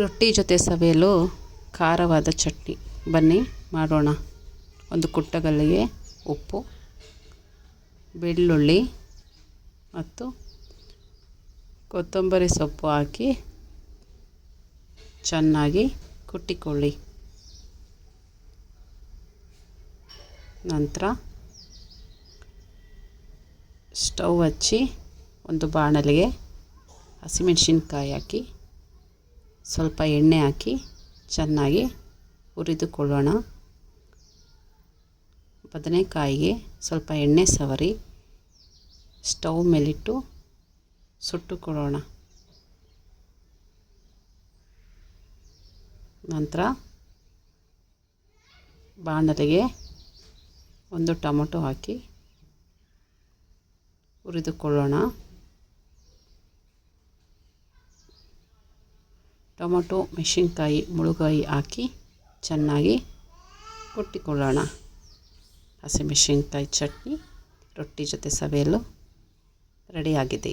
ರೊಟ್ಟಿ ಜೊತೆ ಸವಿಯಲು ಖಾರವಾದ ಚಟ್ನಿ. ಬನ್ನಿ, ಮಾಡೋಣ. ಒಂದು ಕುಟ್ಟಗಲ್ಲಿಗೆ ಉಪ್ಪು, ಬೆಳ್ಳುಳ್ಳಿ ಮತ್ತು ಕೊತ್ತಂಬರಿ ಸೊಪ್ಪು ಹಾಕಿ ಚೆನ್ನಾಗಿ ಕುಟ್ಟಿಕೊಳ್ಳಿ. ನಂತರ ಸ್ಟವ್ ಹಚ್ಚಿ ಒಂದು ಬಾಣಲೆಗೆ ಹಸಿಮೆಣಸಿನ್ಕಾಯಿ ಹಾಕಿ ಸ್ವಲ್ಪ ಎಣ್ಣೆ ಹಾಕಿ ಚೆನ್ನಾಗಿ ಹುರಿದುಕೊಳ್ಳೋಣ. ಬದನೆಕಾಯಿಗೆ ಸ್ವಲ್ಪ ಎಣ್ಣೆ ಸವರಿ ಸ್ಟವ್ ಮೇಲಿಟ್ಟು ಸುಟ್ಟುಕೊಳ್ಳೋಣ. ನಂತರ ಬಾಣಲೆಗೆ ಒಂದು ಟೊಮೊಟೊ ಹಾಕಿ ಹುರಿದುಕೊಳ್ಳೋಣ. ಟೊಮೊಟೊ ಮೆಣಸಿನ್ಕಾಯಿ ಮುಳುಗಾಯಿ ಹಾಕಿ ಚೆನ್ನಾಗಿ ಕುಟ್ಟಿಕೊಳ್ಳೋಣ. ಹಸಿಮೆಣಸಿನ್ಕಾಯಿ ಚಟ್ನಿ ರೊಟ್ಟಿ ಜೊತೆ ಸವಿಯಲು ರೆಡಿಯಾಗಿದೆ